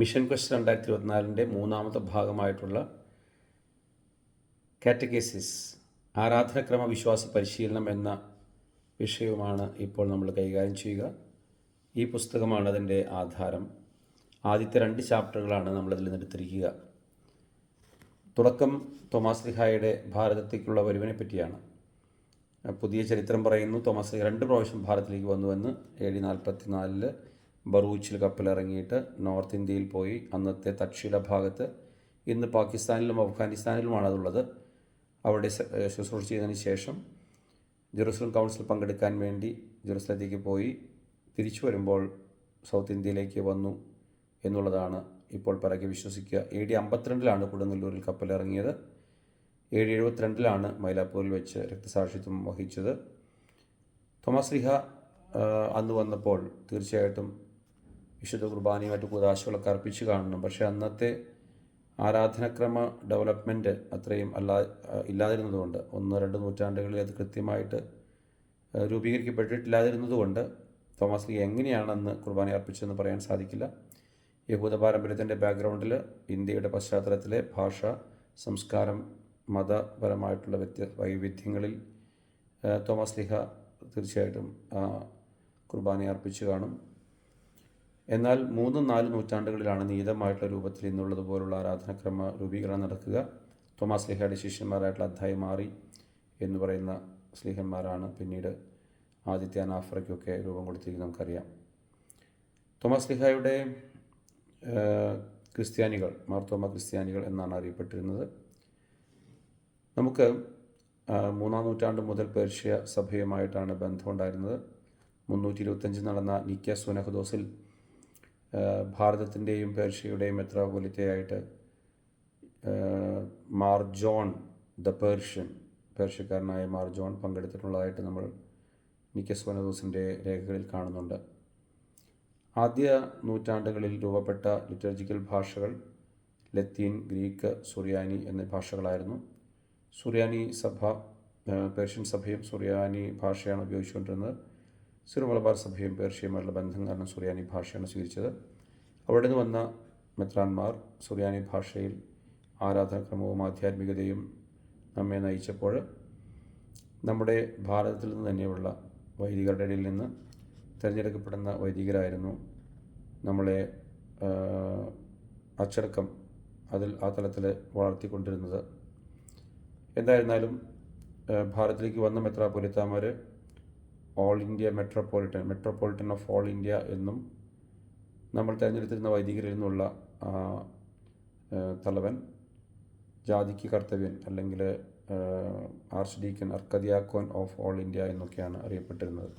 Mission question രണ്ടായിരത്തി ഇരുപത്തിനാലിന്റെ മൂന്നാമത്തെ ഭാഗമായിട്ടുള്ള കാറ്റഗേസിസ് ആരാധനക്രമ വിശ്വാസ പരിശീലനം എന്ന വിഷയവുമാണ് ഇപ്പോൾ നമ്മൾ കൈകാര്യം ചെയ്യുക. ഈ പുസ്തകമാണ് അതിന്റെ ആധാരം. ആദ്യത്തെ രണ്ട് ചാപ്റ്ററുകളാണ് നമ്മളതിൽ നിന്നെടുത്തിരിക്കുക. തുടക്കം തോമാസ് ലിഹായുടെ ഭാരതത്തേക്കുള്ള വരുവിനെ പറ്റിയാണ്. പുതിയ ചരിത്രം പറയുന്നു തോമസ് ലിഹ രണ്ട് പ്രാവശ്യം ഭാരതത്തിലേക്ക് വന്നുവെന്ന് എ ഡി നാൽപ്പത്തി നാലിൽ ബറൂച്ചിൽ കപ്പലിറങ്ങിയിട്ട് നോർത്ത് ഇന്ത്യയിൽ പോയി. അന്നത്തെ തക്ഷില ഭാഗത്ത് ഇന്ന് പാകിസ്ഥാനിലും അഫ്ഗാനിസ്ഥാനിലുമാണ് അതുള്ളത്. അവിടെ ശുശ്രൂഷ ചെയ്തതിന് ശേഷം ജെറുസലം കൗൺസിൽ പങ്കെടുക്കാൻ വേണ്ടി ജെറുസലത്തേക്ക് പോയി തിരിച്ചു വരുമ്പോൾ സൗത്ത് ഇന്ത്യയിലേക്ക് വന്നു എന്നുള്ളതാണ് ഇപ്പോൾ പിറകെ വിശ്വസിക്കുക. എ ഡി അമ്പത്തിരണ്ടിലാണ് കൊടുങ്ങല്ലൂരിൽ കപ്പലിറങ്ങിയത്. ഡി എഴുപത്തിരണ്ടിലാണ് മൈലാപ്പൂരിൽ വെച്ച് രക്തസാക്ഷിത്വം വഹിച്ചത്. തോമസ് ലിഹ അന്ന് വന്നപ്പോൾ തീർച്ചയായിട്ടും വിശുദ്ധ കുർബാനയുമായിട്ട് കൂതാശകളൊക്കെ അർപ്പിച്ച് കാണണം പക്ഷേ അന്നത്തെ ആരാധനക്രമ ഡെവലപ്മെന്റ് അത്രയും അല്ലാ ഇല്ലാതിരുന്നതുകൊണ്ട് ഒന്ന് രണ്ട് നൂറ്റാണ്ടുകളിൽ അത് കൃത്യമായിട്ട് രൂപീകരിക്കപ്പെട്ടിട്ടില്ലാതിരുന്നതുകൊണ്ട് തോമസ് ലീ എങ്ങനെയാണെന്ന് കുർബാന അർപ്പിച്ചതെന്ന് പറയാൻ സാധിക്കില്ല. യഹൂദ പാരമ്പര്യത്തിന്റെ ബാക്ക്ഗ്രൗണ്ടിൽ ഇന്ത്യയുടെ പശ്ചാത്തലത്തിലെ ഭാഷ സംസ്കാരം മതപരമായിട്ടുള്ള വ്യത്യ വൈവിധ്യങ്ങളിൽ തോമസ് ലിഹ തീർച്ചയായിട്ടും കുർബാന അർപ്പിച്ചു കാണും. എന്നാൽ മൂന്നും നാല് നൂറ്റാണ്ടുകളിലാണ് നീതമായിട്ടുള്ള രൂപത്തിൽ ഇന്നുള്ളതുപോലുള്ള ആരാധനാക്രമ രൂപീകരണം നടക്കുക. തോമാസ് ലിഹയുടെ ശിഷ്യന്മാരായിട്ടുള്ള അധ്യായം മാറി എന്ന് പറയുന്ന സ്ലിഹന്മാരാണ് പിന്നീട് ആദിത്യ നാഫ്രയ്ക്കൊക്കെ രൂപം കൊടുത്തിരിക്കുന്നത് നമുക്കറിയാം. തോമസ് ലിഹായുടെ ക്രിസ്ത്യാനികൾ മാർത്തോമ ക്രിസ്ത്യാനികൾ എന്നാണ് അറിയപ്പെട്ടിരുന്നത്. നമുക്ക് മൂന്നാം നൂറ്റാണ്ട് മുതൽ പേർഷ്യ സഭയുമായിട്ടാണ് ബന്ധമുണ്ടായിരുന്നത്. മുന്നൂറ്റി ഇരുപത്തഞ്ച് നടന്ന നിക്ക സുനഹദോസിൽ ഭാരതത്തിന്റെയും പേർഷ്യയുടെയും മെത്രാപൊലിത്തയായിട്ട് മാർജോൺ ദ പേർഷ്യൻ പേർഷ്യക്കാരനായ മാർജോൺ പങ്കെടുത്തിട്ടുള്ളതായിട്ട് നമ്മൾ നിക്കസ് വനദൂസിന്റെ രേഖകളിൽ കാണുന്നുണ്ട്. ആദ്യ നൂറ്റാണ്ടുകളിൽ രൂപപ്പെട്ട ലിറ്റർജിക്കൽ ഭാഷകൾ ലത്തീൻ ഗ്രീക്ക് സുറിയാനി എന്നീ ഭാഷകളായിരുന്നു. സുറിയാനി സഭ പേർഷ്യൻ സഭയും സുറിയാനി ഭാഷയാണ് ഉപയോഗിച്ചുകൊണ്ടിരുന്നത്. സിറോ മലബാർ സഭയും പേർഷ്യയുമായുള്ള ബന്ധം കാരണം സുറിയാനി ഭാഷയാണ് സ്വീകരിച്ചത്. അവിടെ നിന്ന് വന്ന മെത്രാന്മാർ സുറിയാനി ഭാഷയിൽ ആരാധനക്രമവും ആധ്യാത്മികതയും നമ്മെ നയിച്ചപ്പോൾ നമ്മുടെ ഭാരതത്തിൽ നിന്ന് തന്നെയുള്ള വൈദികരുടെ ഇടയിൽ നിന്ന് തിരഞ്ഞെടുക്കപ്പെടുന്ന വൈദികരായിരുന്നു നമ്മളെ അച്ചടക്കം അതിൽ ആ തലത്തിൽ വളർത്തിക്കൊണ്ടിരുന്നത്. എന്തായിരുന്നാലും ഭാരതത്തിലേക്ക് വന്ന മെത്രാപൊലിത്താമാർ all India metropolitan metropolitan of all India എന്നും നമ്മൾ തിരഞ്ഞെടുത്തിരുന്ന വൈദികരിൽ നിന്നുള്ള തലവൻ ജാതിക്ക് കർത്തവ്യൻ അല്ലെങ്കിൽ ആർച്ച് ഡീക്കൻ അർക്കദിയാക്കോൻ ഓഫ് ഓൾ ഇന്ത്യ എന്നൊക്കെയാണ് അറിയപ്പെട്ടിരുന്നത്.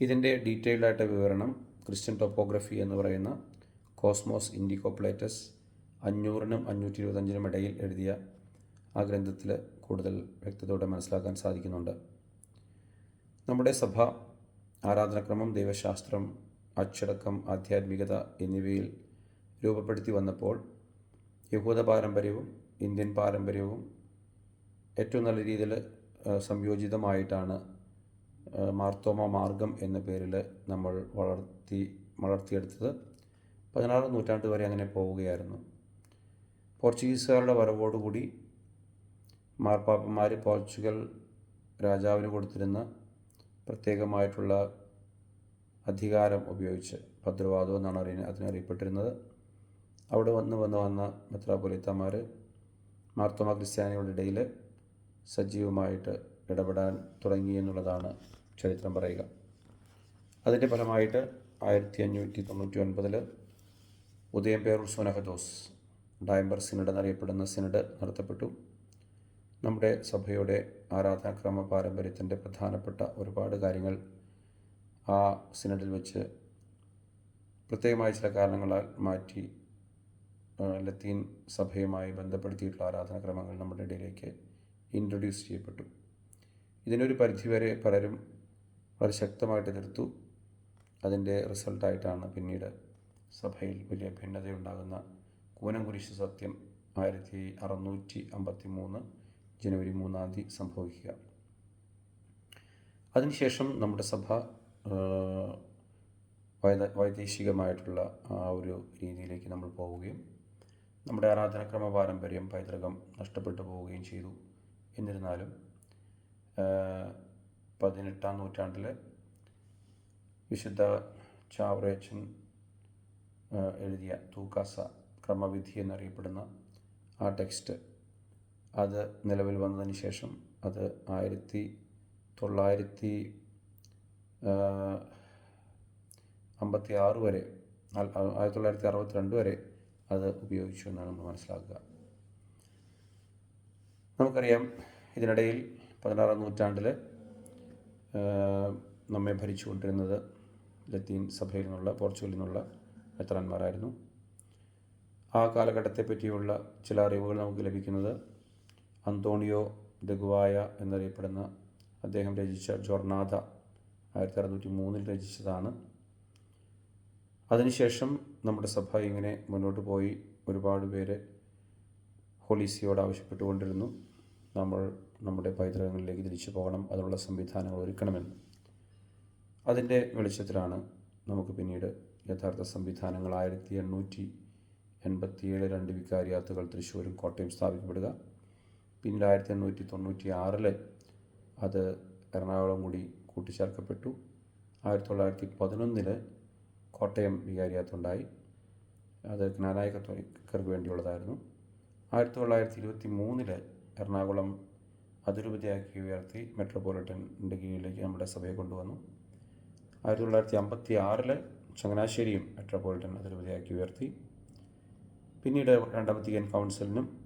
ഇതിന്റെ ഡീറ്റെയിൽഡ് ആയിട്ട് വിവരണം ക്രിസ്ത്യൻ ടോപ്പോഗ്രഫി എന്ന് പറയുന്ന കോസ്മോസ് ഇൻഡിക്കോപ്ലേറ്റസ് അഞ്ഞൂറിനും അഞ്ഞൂറ്റി ഇരുപത്തഞ്ചിനും ഇടയിൽ എഴുതിയ ആ ഗ്രന്ഥത്തിൽ കൂടുതൽ വ്യക്തതയോടെ മനസ്സിലാക്കാൻ സാധിക്കുന്നുണ്ട്. നമ്മുടെ സഭ ആരാധനക്രമം ദൈവശാസ്ത്രം അച്ചടക്കം ആധ്യാത്മികത എന്നിവയിൽ രൂപപ്പെടുത്തി വന്നപ്പോൾ യഹൂദ പാരമ്പര്യവും ഇന്ത്യൻ പാരമ്പര്യവും ഏറ്റവും നല്ല രീതിയിൽ സംയോജിതമായിട്ടാണ് മാർത്തോമ മാർഗം എന്ന പേരിൽ നമ്മൾ വളർത്തി വളർത്തിയെടുത്തത്. പതിനാറാം നൂറ്റാണ്ട് വരെ അങ്ങനെ പോവുകയായിരുന്നു. പോർച്ചുഗീസുകാരുടെ വരവോടുകൂടി മാർപ്പാപ്പന്മാർ പോർച്ചുഗൽ രാജാവിന് കൊടുത്തിരുന്ന പ്രത്യേകമായിട്ടുള്ള അധികാരം ഉപയോഗിച്ച് ഭദ്രവാദം എന്നാണ് അറിയ അതിനറിയപ്പെട്ടിരുന്നത്. അവിടെ വന്ന് വന്ന് വന്ന മെത്രാപൊലിത്തമാർ മാർത്തോമ ക്രിസ്ത്യാനികളുടെ ഇടയിൽ സജീവമായിട്ട് ഇടപെടാൻ തുടങ്ങി എന്നുള്ളതാണ് ചരിത്രം പറയുക. അതിന്റെ ഫലമായിട്ട് ആയിരത്തി അഞ്ഞൂറ്റി തൊണ്ണൂറ്റി ഒൻപതിൽ ഉദയം ഉദയംപേരൂർ സോനഹദോസ് ഡയംബർ സിനഡ് എന്നറിയപ്പെടുന്ന സിനഡ് നടത്തപ്പെട്ടു. നമ്മുടെ സഭയുടെ ആരാധനാക്രമ പാരമ്പര്യത്തിന്റെ പ്രധാനപ്പെട്ട ഒരുപാട് കാര്യങ്ങൾ ആ സിനഡിൽ വെച്ച് പ്രത്യേകമായ ചില കാരണങ്ങളാൽ മാറ്റി ലത്തീൻ സഭയുമായി ബന്ധപ്പെടുത്തിയിട്ടുള്ള ആരാധനാക്രമങ്ങൾ നമ്മുടെ ഇടയിലേക്ക് ഇൻട്രൊഡ്യൂസ് ചെയ്യപ്പെട്ടു. ഇതിനൊരു പരിധിവരെ പലരും വളരെ ശക്തമായിട്ട് എതിർത്തു. അതിന്റെ റിസൾട്ടായിട്ടാണ് പിന്നീട് സഭയിൽ വലിയ ഭിന്നതയുണ്ടാകുന്ന കൂനംകുരിശ് സത്യം ആയിരത്തി അറുന്നൂറ്റി അമ്പത്തി മൂന്ന് ജനുവരി മൂന്നാം തീയതി സംഭവിക്കുക. അതിനുശേഷം നമ്മുടെ സഭ വൈദേശികമായിട്ടുള്ള ആ ഒരു രീതിയിലേക്ക് നമ്മൾ പോവുകയും നമ്മുടെ ആരാധനാക്രമ പാരമ്പര്യം പൈതൃകം നഷ്ടപ്പെട്ടു പോവുകയും ചെയ്തു. എന്നിരുന്നാലും പതിനെട്ടാം നൂറ്റാണ്ടിൽ വിശുദ്ധ ചാവറേച്ചൻ എഴുതിയ തൂക്കാസ ക്രമവിധി എന്നറിയപ്പെടുന്ന ആ ടെക്സ്റ്റ് അത് നിലവിൽ വന്നതിന് ശേഷം അത് ആയിരത്തി തൊള്ളായിരത്തി അമ്പത്തി ആറ് വരെ ആയിരത്തി തൊള്ളായിരത്തി അറുപത്തി രണ്ട് വരെ അത് ഉപയോഗിച്ചു എന്നാണ് നമ്മൾ മനസ്സിലാക്കുക. നമുക്കറിയാം ഇതിനിടയിൽ പതിനാറാം നൂറ്റാണ്ടിൽ നമ്മെ ഭരിച്ചുകൊണ്ടിരുന്നത് ലത്തീൻ സഭയിൽ നിന്നുള്ള പോർച്ചുഗലിൽ നിന്നുള്ള മെത്രാന്മാരായിരുന്നു. ആ കാലഘട്ടത്തെ പറ്റിയുള്ള ചില അറിവുകൾ നമുക്ക് ലഭിക്കുന്നത് അന്തോണിയോ ദഗുവായ എന്നറിയപ്പെടുന്ന അദ്ദേഹം രചിച്ച ജോർനാഥ ആയിരത്തി അറുന്നൂറ്റി മൂന്നിൽ രചിച്ചതാണ്. അതിനുശേഷം നമ്മുടെ സഭ ഇങ്ങനെ മുന്നോട്ട് പോയി. ഒരുപാട് പേര് ഹോളീസിയോട് ആവശ്യപ്പെട്ടുകൊണ്ടിരുന്നു. നമ്മൾ നമ്മുടെ പൈതൃകങ്ങളിലേക്ക് തിരിച്ചു പോകണം. അതിനുള്ള സംവിധാനങ്ങൾ ഒരുക്കണമെന്ന്. അതിന്റെ വെളിച്ചത്തിലാണ് നമുക്ക് പിന്നീട് യഥാർത്ഥ സംവിധാനങ്ങൾ. ആയിരത്തി എണ്ണൂറ്റി എൺപത്തിയേഴ് രണ്ട് വികാരിയാത്തുകൾ തൃശ്ശൂരും കോട്ടയം സ്ഥാപിക്കപ്പെടുക. പിന്നീട് ആയിരത്തി എണ്ണൂറ്റി തൊണ്ണൂറ്റി ആറിൽ അത് എറണാകുളം കൂടി കൂട്ടിച്ചേർക്കപ്പെട്ടു. ആയിരത്തി തൊള്ളായിരത്തി പതിനൊന്നിൽ കോട്ടയം വികാരിയാത്തുണ്ടായി. അത് ജ്ഞാനായ വേണ്ടിയുള്ളതായിരുന്നു. ആയിരത്തി തൊള്ളായിരത്തി ഇരുപത്തി മൂന്നിൽ എറണാകുളം അതിരൂപതയാക്കി ഉയർത്തി മെട്രോപൊളിറ്റന്റെ കീഴിലേക്ക് നമ്മുടെ സഭയെ കൊണ്ടുവന്നു. ആയിരത്തി തൊള്ളായിരത്തി അമ്പത്തി ആറിൽ ചങ്ങനാശ്ശേരിയും മെട്രോപൊളിറ്റൻ അതിരൂപതയാക്കി ഉയർത്തി. പിന്നീട് രണ്ടാമത്തെ കൗൺസിലിനും